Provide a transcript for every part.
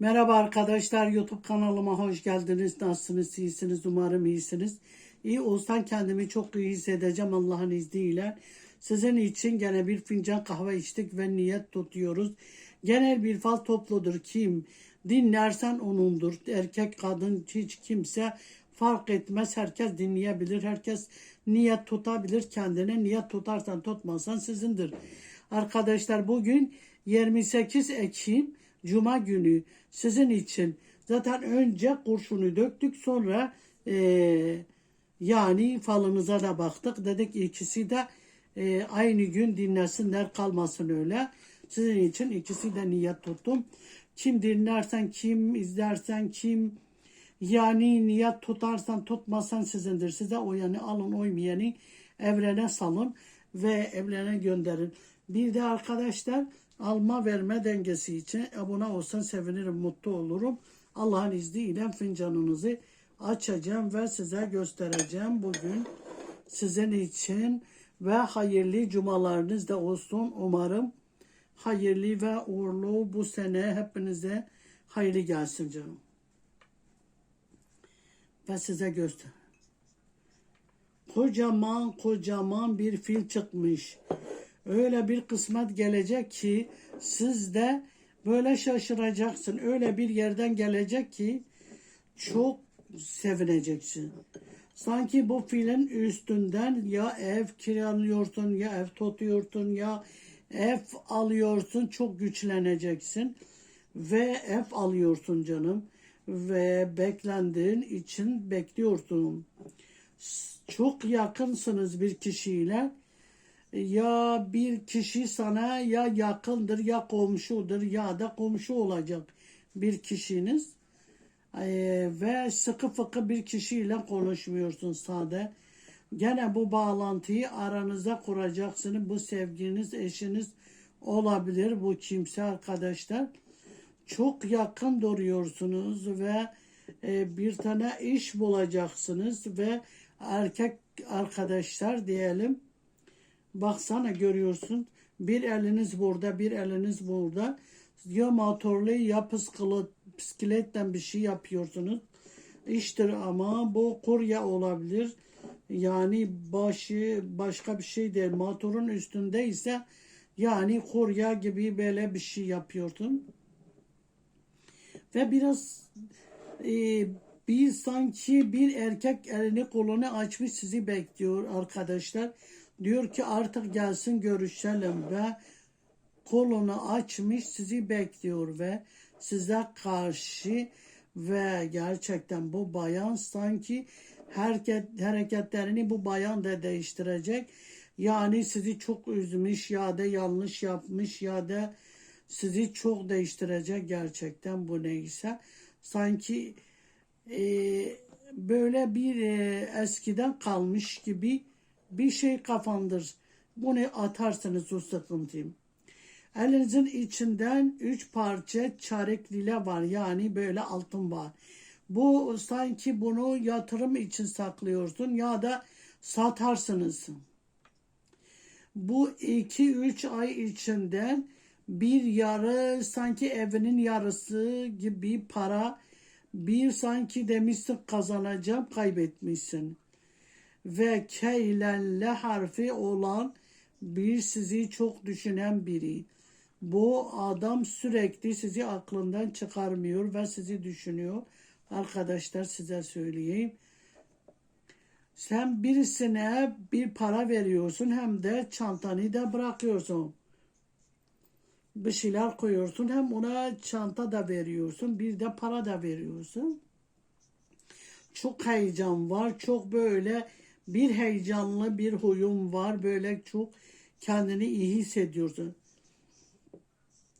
Merhaba arkadaşlar YouTube kanalıma hoş geldiniz. Nasılsınız? İyisiniz? Umarım iyisiniz. İyi olsan kendimi çok iyi hissedeceğim Allah'ın izniyle. Sizin için gene bir fincan kahve içtik ve niyet tutuyoruz. Genel bir fal topludur. Kim dinlersen onundur. Erkek kadın hiç kimse fark etmez. Herkes dinleyebilir. Herkes niyet tutabilir kendine. Niyet tutarsan tutmazsan sizindir. Arkadaşlar bugün 28 Ekim Cuma günü sizin için. Zaten önce kurşunu döktük sonra eee, yani falınıza da baktık. Dedik ikisi de eee, aynı gün dinlesinler kalmasın öyle. Sizin için ikisi de niyet tuttum. Kim dinlersen kim izlersen kim yani niyet tutarsan tutmasan sizindir. Size o yani alın uymayanı evrene salın ve evrene gönderin. Bir de arkadaşlar alma verme dengesi için abone olsan sevinirim, mutlu olurum. Allah'ın izniyle fincanınızı açacağım ve size göstereceğim bugün sizin için ve hayırlı cumalarınız da olsun umarım. Hayırlı ve uğurlu bu sene hepinize hayırlı gelsin canım. Ve size göster. Kocaman kocaman bir fil çıkmış öyle bir kısmet gelecek ki siz de böyle şaşıracaksın. Öyle bir yerden gelecek ki çok sevineceksin. Sanki bu filin üstünden ya ev kiralıyorsun ya ev tutuyorsun ya ev alıyorsun çok güçleneceksin ve ev alıyorsun canım ve beklendiğin için bekliyorsun. Çok yakınsınız bir kişiyle ya bir kişi sana ya yakındır ya komşudur ya da komşu olacak bir kişiniz Ee, ve sıkı fıkı bir kişiyle konuşmuyorsun sade. Gene bu bağlantıyı aranızda kuracaksınız. Bu sevginiz, eşiniz olabilir bu kimse arkadaşlar. Çok yakın duruyorsunuz ve e, bir tane iş bulacaksınız ve erkek arkadaşlar diyelim Baksana görüyorsun. Bir eliniz burada, bir eliniz burada. Ya motorlu ya bisiklet, bisikletten bir şey yapıyorsunuz. İştir ama bu kurye olabilir. Yani başı başka bir şey değil. Motorun üstündeyse yani kurye gibi böyle bir şey yapıyorsun. Ve biraz e, bir sanki bir erkek elini kolunu açmış sizi bekliyor arkadaşlar. Diyor ki artık gelsin görüşelim ve kolunu açmış sizi bekliyor ve size karşı ve gerçekten bu bayan sanki hareket, hareketlerini bu bayan da değiştirecek. Yani sizi çok üzmüş ya da yanlış yapmış ya da sizi çok değiştirecek gerçekten bu neyse. Sanki e, böyle bir e, eskiden kalmış gibi bir şey kafandır. Bunu atarsınız o sıkıntıyı. Elinizin içinden üç parça çarek lile var. Yani böyle altın var. Bu sanki bunu yatırım için saklıyorsun ya da satarsınız. Bu iki üç ay içinden bir yarı sanki evinin yarısı gibi para bir sanki demişsin kazanacağım kaybetmişsin ve keylelle harfi olan bir sizi çok düşünen biri. Bu adam sürekli sizi aklından çıkarmıyor ve sizi düşünüyor. Arkadaşlar size söyleyeyim. Sen birisine bir para veriyorsun hem de çantanı da bırakıyorsun. Bir şeyler koyuyorsun hem ona çanta da veriyorsun bir de para da veriyorsun. Çok heyecan var çok böyle bir heyecanlı bir huyum var. Böyle çok kendini iyi hissediyorsun.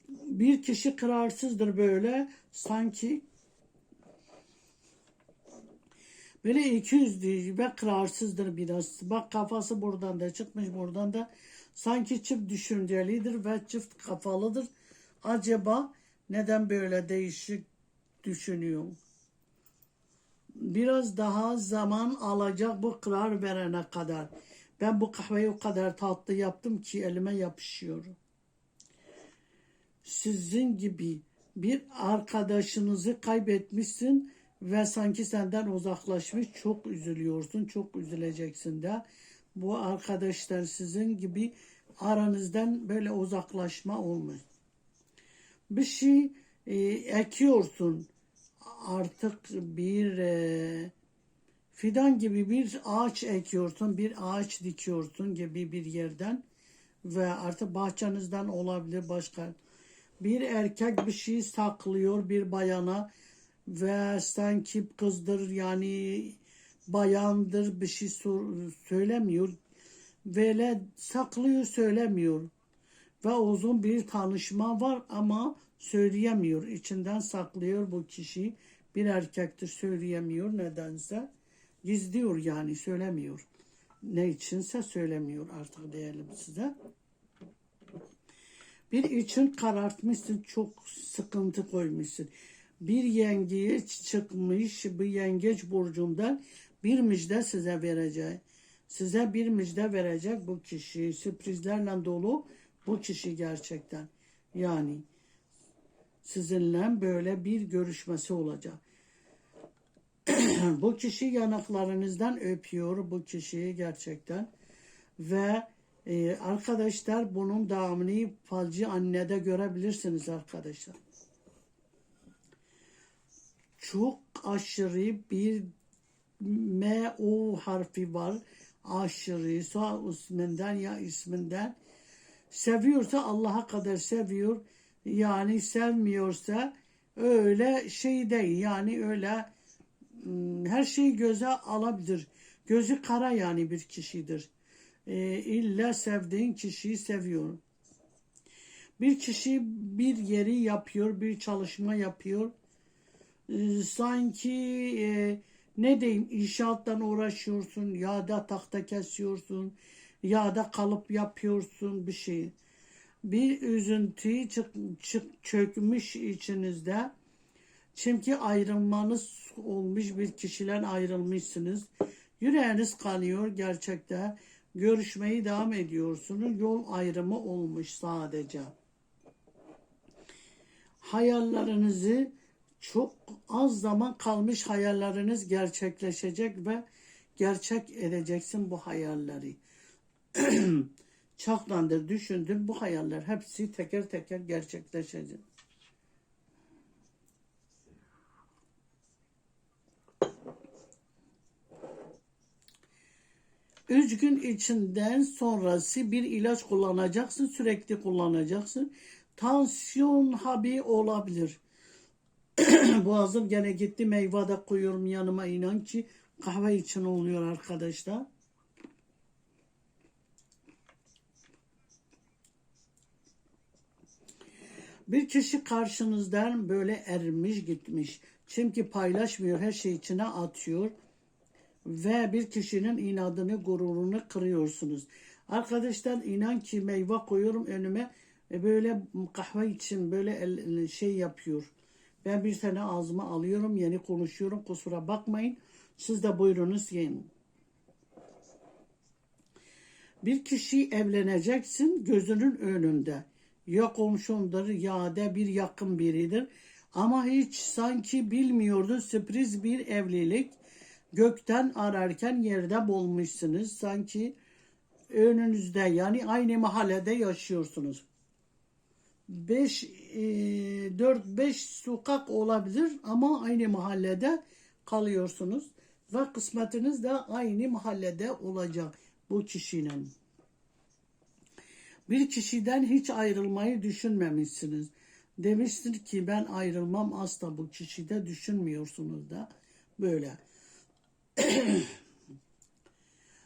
Bir kişi kararsızdır böyle sanki böyle 200 ve kararsızdır biraz. Bak kafası buradan da çıkmış buradan da sanki çift düşüncelidir ve çift kafalıdır. Acaba neden böyle değişik düşünüyor? Biraz daha zaman alacak bu karar verene kadar. Ben bu kahveyi o kadar tatlı yaptım ki elime yapışıyor. Sizin gibi bir arkadaşınızı kaybetmişsin ve sanki senden uzaklaşmış çok üzülüyorsun çok üzüleceksin de bu arkadaşlar sizin gibi aranızdan böyle uzaklaşma olmuş bir şey e, ekiyorsun artık bir e, fidan gibi bir ağaç ekiyorsun bir ağaç dikiyorsun gibi bir yerden ve artık bahçenizden olabilir başka. Bir erkek bir şey saklıyor bir bayana ve sanki kızdır yani bayandır bir şey söylemiyor. Böyle saklıyor söylemiyor. Ve uzun bir tanışma var ama söyleyemiyor. İçinden saklıyor bu kişi bir erkektir söyleyemiyor nedense gizliyor yani söylemiyor ne içinse söylemiyor artık diyelim size bir için karartmışsın çok sıkıntı koymuşsun. Bir yengeç çıkmış bu yengeç burcundan bir müjde size verecek. Size bir müjde verecek bu kişi. Sürprizlerle dolu bu kişi gerçekten. Yani sizinle böyle bir görüşmesi olacak. bu kişi yanaklarınızdan öpüyor bu kişiyi gerçekten. Ve ee, arkadaşlar bunun devamını falcı annede görebilirsiniz arkadaşlar. Çok aşırı bir M O harfi var. Aşırı sağ isminden ya isminden. Seviyorsa Allah'a kadar seviyor. Yani sevmiyorsa öyle şey değil. Yani öyle hmm, her şeyi göze alabilir. Gözü kara yani bir kişidir e, illa sevdiğin kişiyi seviyor. Bir kişi bir yeri yapıyor, bir çalışma yapıyor. E, sanki e, ne diyeyim inşaattan uğraşıyorsun ya da tahta kesiyorsun ya da kalıp yapıyorsun bir şey. Bir üzüntü çık, çık, çökmüş içinizde. Çünkü ayrılmanız olmuş bir kişiden ayrılmışsınız. Yüreğiniz kanıyor gerçekten görüşmeyi devam ediyorsunuz. Yol ayrımı olmuş sadece. Hayallerinizi çok az zaman kalmış hayalleriniz gerçekleşecek ve gerçek edeceksin bu hayalleri. Çoktandır düşündüm bu hayaller hepsi teker teker gerçekleşecek. Üç gün içinden sonrası bir ilaç kullanacaksın. Sürekli kullanacaksın. Tansiyon habi olabilir. Boğazım gene gitti. Meyve de koyuyorum yanıma inan ki kahve için oluyor arkadaşlar. Bir kişi karşınızdan böyle ermiş gitmiş. Çünkü paylaşmıyor, her şey içine atıyor ve bir kişinin inadını, gururunu kırıyorsunuz. Arkadaşlar inan ki meyve koyuyorum önüme e, böyle kahve için böyle el, şey yapıyor. Ben bir tane ağzıma alıyorum, yeni konuşuyorum. Kusura bakmayın. Siz de buyurunuz yiyin. Bir kişi evleneceksin gözünün önünde. Ya komşundur ya da bir yakın biridir. Ama hiç sanki bilmiyordu sürpriz bir evlilik gökten ararken yerde bulmuşsunuz. Sanki önünüzde yani aynı mahallede yaşıyorsunuz. 5 4 5 sokak olabilir ama aynı mahallede kalıyorsunuz ve kısmetiniz de aynı mahallede olacak bu kişinin. Bir kişiden hiç ayrılmayı düşünmemişsiniz. Demiştir ki ben ayrılmam asla bu kişide düşünmüyorsunuz da böyle.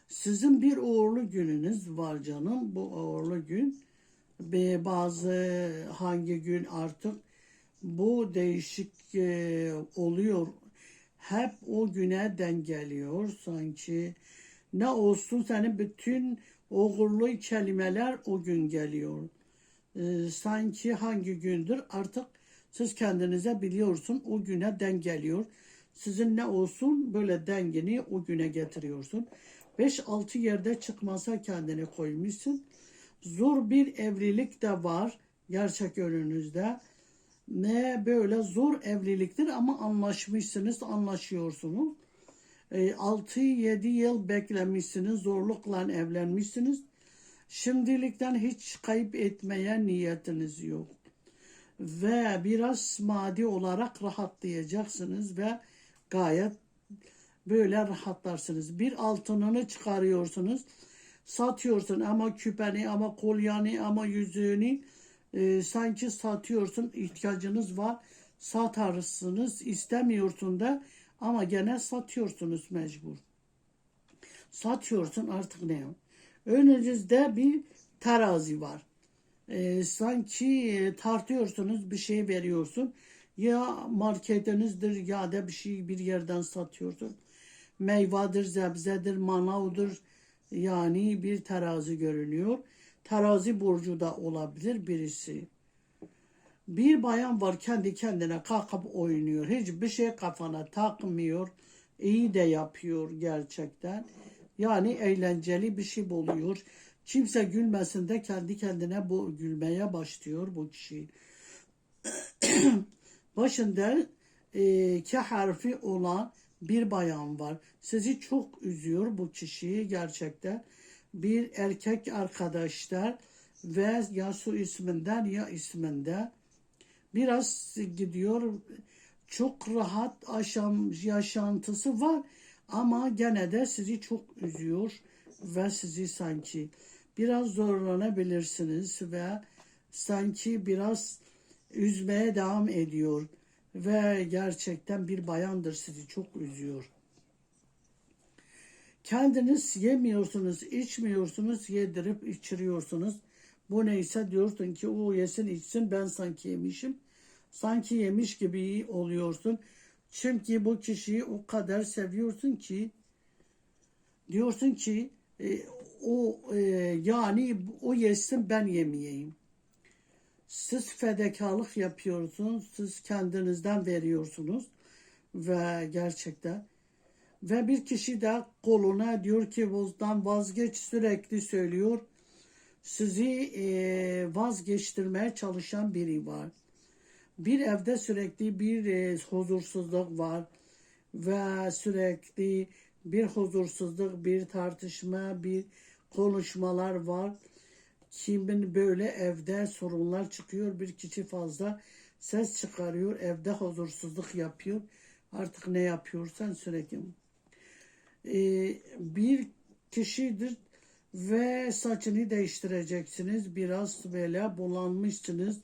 Sizin bir uğurlu gününüz var canım. Bu uğurlu gün bazı hangi gün artık bu değişik e, oluyor. Hep o güne dengeliyor sanki. Ne olsun senin bütün uğurlu kelimeler o gün geliyor. E, sanki hangi gündür artık siz kendinize biliyorsun o güne dengeliyor. Sizin ne olsun böyle dengeni o güne getiriyorsun. 5-6 yerde çıkmasa kendini koymuşsun. Zor bir evlilik de var gerçek önünüzde. ne böyle zor evliliktir ama anlaşmışsınız, anlaşıyorsunuz. 6-7 yıl beklemişsiniz, zorlukla evlenmişsiniz. Şimdilikten hiç kayıp etmeye niyetiniz yok. Ve biraz maddi olarak rahatlayacaksınız ve gayet böyle rahatlarsınız. Bir altınını çıkarıyorsunuz, satıyorsun ama küpeni ama kolyeni ama yüzüğünü e, sanki satıyorsun ihtiyacınız var satarsınız istemiyorsun da ama gene satıyorsunuz mecbur. Satıyorsun artık ne? Önünüzde bir terazi var. E, sanki e, tartıyorsunuz bir şey veriyorsun. Ya marketinizdir ya da bir şey bir yerden satıyorsun. Meyvadır, zebzedir, manavdır. Yani bir terazi görünüyor. Terazi burcu da olabilir birisi. Bir bayan var kendi kendine kalkıp oynuyor. Hiçbir şey kafana takmıyor. İyi de yapıyor gerçekten. Yani eğlenceli bir şey oluyor. Kimse gülmesin de kendi kendine bu gülmeye başlıyor bu kişi. Başında e, K harfi olan bir bayan var. Sizi çok üzüyor bu kişiyi gerçekten. Bir erkek arkadaşlar ve ya su isminden ya isminde biraz gidiyor. Çok rahat aşam, yaşantısı var ama gene de sizi çok üzüyor ve sizi sanki biraz zorlanabilirsiniz ve sanki biraz üzmeye devam ediyor ve gerçekten bir bayandır sizi çok üzüyor. Kendiniz yemiyorsunuz, içmiyorsunuz, yedirip içiriyorsunuz. Bu neyse diyorsun ki o yesin içsin ben sanki yemişim. Sanki yemiş gibi oluyorsun. Çünkü bu kişiyi o kadar seviyorsun ki diyorsun ki e, o e, yani o yesin ben yemeyeyim. Siz fedakarlık yapıyorsunuz. Siz kendinizden veriyorsunuz. Ve gerçekten ve bir kişi de koluna diyor ki bozdan vazgeç sürekli söylüyor. Sizi e, vazgeçtirmeye çalışan biri var. Bir evde sürekli bir e, huzursuzluk var ve sürekli bir huzursuzluk, bir tartışma, bir konuşmalar var. Kimin böyle evde sorunlar çıkıyor, bir kişi fazla ses çıkarıyor, evde huzursuzluk yapıyor. Artık ne yapıyorsan sürekli. Ee, bir kişidir ve saçını değiştireceksiniz. Biraz böyle bulanmışsınız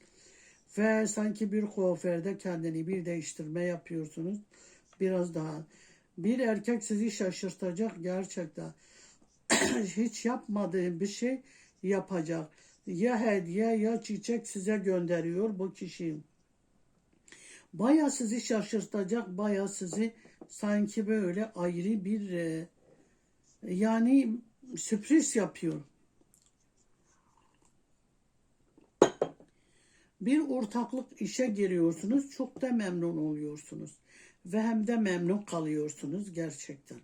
ve sanki bir kuaförde kendini bir değiştirme yapıyorsunuz. Biraz daha. Bir erkek sizi şaşırtacak gerçekten. Hiç yapmadığı bir şey yapacak. Ya hediye ya çiçek size gönderiyor bu kişi. Baya sizi şaşırtacak, baya sizi sanki böyle ayrı bir e, yani sürpriz yapıyor. Bir ortaklık işe giriyorsunuz, çok da memnun oluyorsunuz ve hem de memnun kalıyorsunuz gerçekten.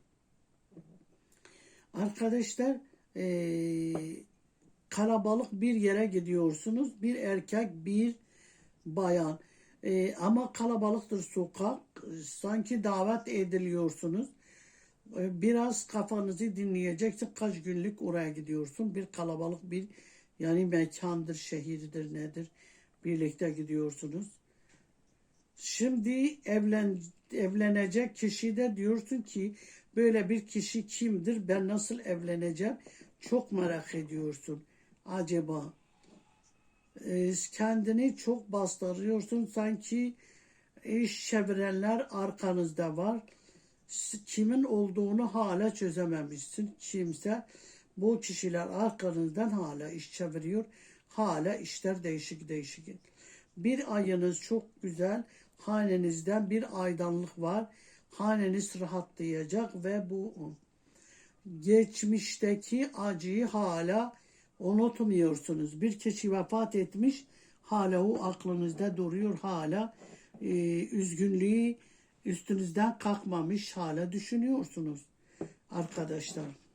Arkadaşlar e, kalabalık bir yere gidiyorsunuz. Bir erkek, bir bayan. E, ama kalabalıktır sokak. Sanki davet ediliyorsunuz. E, biraz kafanızı dinleyeceksin. Kaç günlük oraya gidiyorsun. Bir kalabalık bir yani mekandır, şehirdir nedir. Birlikte gidiyorsunuz. Şimdi evlen, evlenecek kişi de diyorsun ki böyle bir kişi kimdir? Ben nasıl evleneceğim? Çok merak ediyorsun. Acaba e, kendini çok bastırıyorsun sanki iş çevirenler arkanızda var. Kimin olduğunu hala çözememişsin. Kimse bu kişiler arkanızdan hala iş çeviriyor. Hala işler değişik değişik. Bir ayınız çok güzel. Hanenizden bir aydanlık var. Haneniz rahatlayacak ve bu geçmişteki acıyı hala unutmuyorsunuz. Bir kişi vefat etmiş, hala o aklınızda duruyor, hala e, üzgünlüğü üstünüzden kalkmamış, hala düşünüyorsunuz arkadaşlar.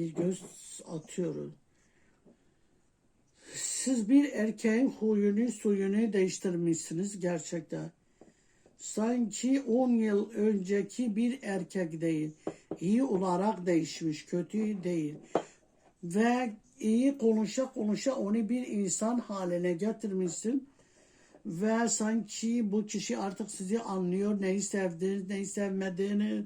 Bir göz atıyoruz. Siz bir erkeğin huyunu suyunu değiştirmişsiniz gerçekten. Sanki 10 yıl önceki bir erkek değil. İyi olarak değişmiş, kötü değil. Ve iyi konuşa konuşa onu bir insan haline getirmişsin. Ve sanki bu kişi artık sizi anlıyor. Neyi sevdiğiniz, neyi sevmediğini,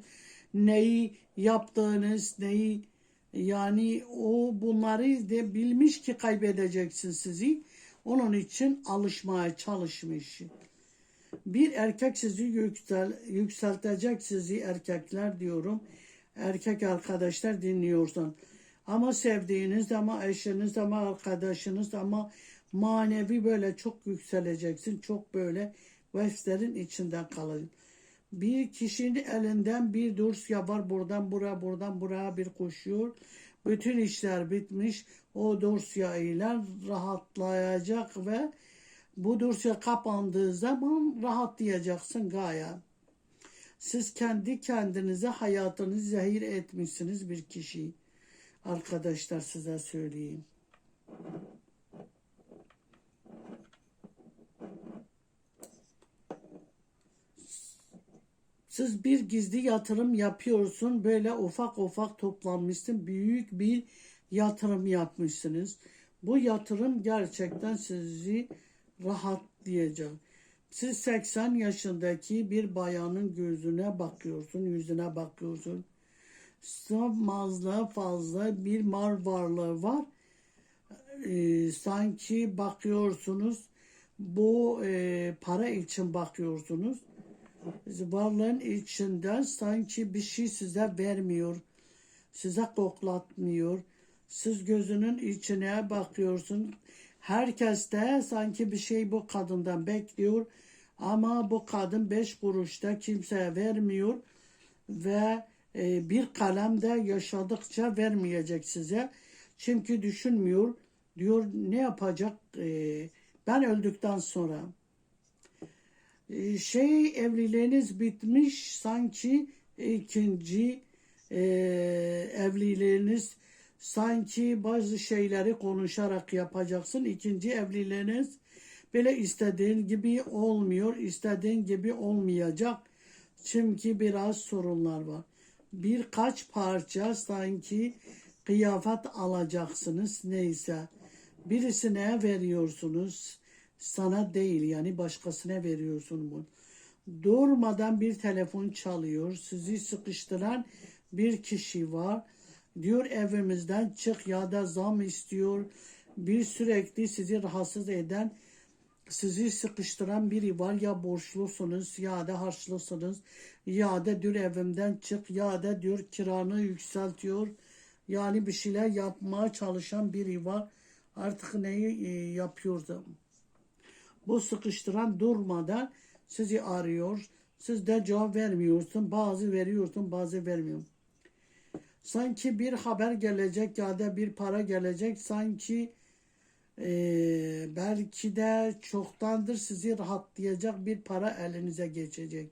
neyi yaptığınız, neyi yani o bunları de bilmiş ki kaybedeceksin sizi. Onun için alışmaya çalışmış. Bir erkek sizi yüksel, yükseltecek sizi erkekler diyorum. Erkek arkadaşlar dinliyorsan. Ama sevdiğiniz ama eşiniz ama arkadaşınız ama manevi böyle çok yükseleceksin. Çok böyle veflerin içinden kalın. Bir kişinin elinden bir dosya var buradan buraya buradan buraya bir koşuyor. Bütün işler bitmiş. O dosya ile rahatlayacak ve bu dosya kapandığı zaman rahatlayacaksın gayet. Siz kendi kendinize hayatınızı zehir etmişsiniz bir kişi. Arkadaşlar size söyleyeyim. Siz bir gizli yatırım yapıyorsun. Böyle ufak ufak toplanmışsın. Büyük bir yatırım yapmışsınız. Bu yatırım gerçekten sizi rahatlayacak. Siz 80 yaşındaki bir bayanın gözüne bakıyorsun, yüzüne bakıyorsun. Fazla fazla bir mal varlığı var. Ee, sanki bakıyorsunuz bu e, para için bakıyorsunuz varlığın içinden sanki bir şey size vermiyor. Size koklatmıyor. Siz gözünün içine bakıyorsun. Herkes de sanki bir şey bu kadından bekliyor. Ama bu kadın beş kuruşta kimseye vermiyor. Ve e, bir kalem de yaşadıkça vermeyecek size. Çünkü düşünmüyor. Diyor ne yapacak e, ben öldükten sonra. Ee, şey evliliğiniz bitmiş sanki ikinci e, evliliğiniz sanki bazı şeyleri konuşarak yapacaksın. İkinci evliliğiniz böyle istediğin gibi olmuyor, istediğin gibi olmayacak. Çünkü biraz sorunlar var. Birkaç parça sanki kıyafet alacaksınız neyse. Birisine veriyorsunuz sana değil yani başkasına veriyorsun bunu. Durmadan bir telefon çalıyor. Sizi sıkıştıran bir kişi var. Diyor evimizden çık ya da zam istiyor. Bir sürekli sizi rahatsız eden sizi sıkıştıran biri var ya borçlusunuz ya da harçlısınız ya da diyor evimden çık ya da diyor kiranı yükseltiyor. Yani bir şeyler yapmaya çalışan biri var. Artık neyi e, yapıyordu? Bu sıkıştıran durmadan sizi arıyor. Siz de cevap vermiyorsun. Bazı veriyorsun, bazı vermiyorsun. Sanki bir haber gelecek ya da bir para gelecek. Sanki e, belki de çoktandır sizi rahatlayacak bir para elinize geçecek.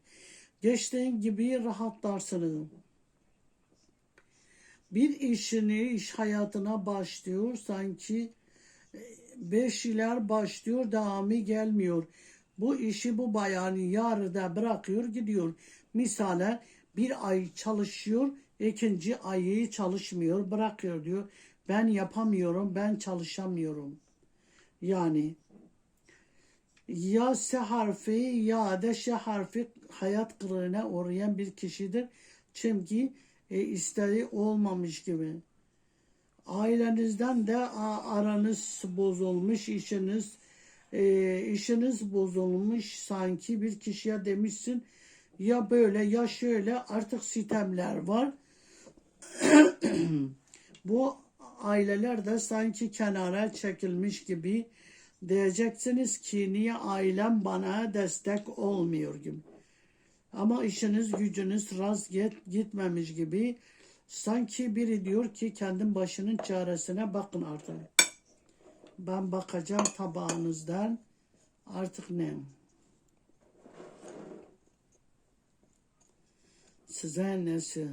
Geçtiğin gibi rahatlarsınız. Bir işini, iş hayatına başlıyor sanki beş iler başlıyor devamı gelmiyor. Bu işi bu bayanı yarıda bırakıyor gidiyor. Misale bir ay çalışıyor ikinci ayı çalışmıyor bırakıyor diyor. Ben yapamıyorum ben çalışamıyorum. Yani ya S harfi ya da Ş harfi hayat kırığına uğrayan bir kişidir. Çünkü e, isteği olmamış gibi. Ailenizden de aranız bozulmuş, işiniz e, işiniz bozulmuş sanki bir kişiye demişsin ya böyle ya şöyle artık sitemler var. Bu aileler de sanki kenara çekilmiş gibi diyeceksiniz ki niye ailem bana destek olmuyor gibi. Ama işiniz gücünüz rast git, gitmemiş gibi Sanki biri diyor ki kendin başının çaresine bakın artık. Ben bakacağım tabağınızdan artık ne? Size nesi?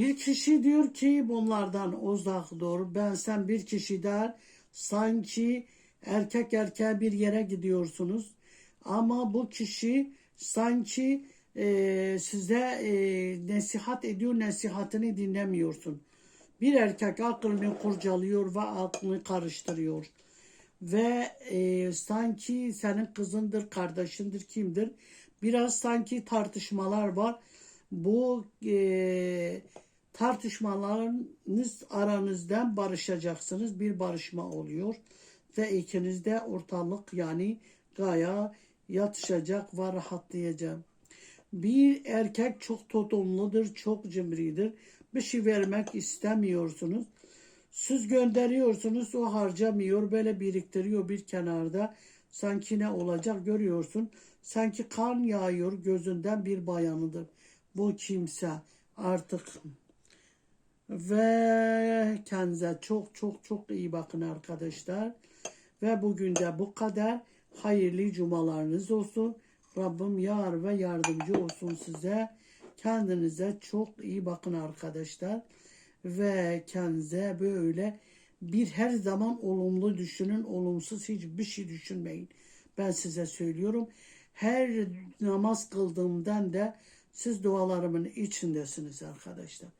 Bir kişi diyor ki bunlardan uzak dur. Ben sen bir kişi der sanki erkek erkeğe bir yere gidiyorsunuz. Ama bu kişi sanki e, size e, nasihat ediyor, nasihatini dinlemiyorsun. Bir erkek aklını kurcalıyor ve aklını karıştırıyor. Ve e, sanki senin kızındır, kardeşindir, kimdir? Biraz sanki tartışmalar var. Bu e, tartışmalarınız aranızdan barışacaksınız. Bir barışma oluyor. Ve ikiniz de ortalık yani gaya yatışacak ve rahatlayacak. Bir erkek çok tutumludur, çok cimridir. Bir şey vermek istemiyorsunuz. Siz gönderiyorsunuz, o harcamıyor, böyle biriktiriyor bir kenarda. Sanki ne olacak görüyorsun. Sanki kan yağıyor gözünden bir bayanıdır. Bu kimse artık ve kendinize çok çok çok iyi bakın arkadaşlar. Ve bugün de bu kadar. Hayırlı cumalarınız olsun. Rabbim yar ve yardımcı olsun size. Kendinize çok iyi bakın arkadaşlar. Ve kendinize böyle bir her zaman olumlu düşünün. Olumsuz hiçbir şey düşünmeyin. Ben size söylüyorum. Her namaz kıldığımdan da siz dualarımın içindesiniz arkadaşlar.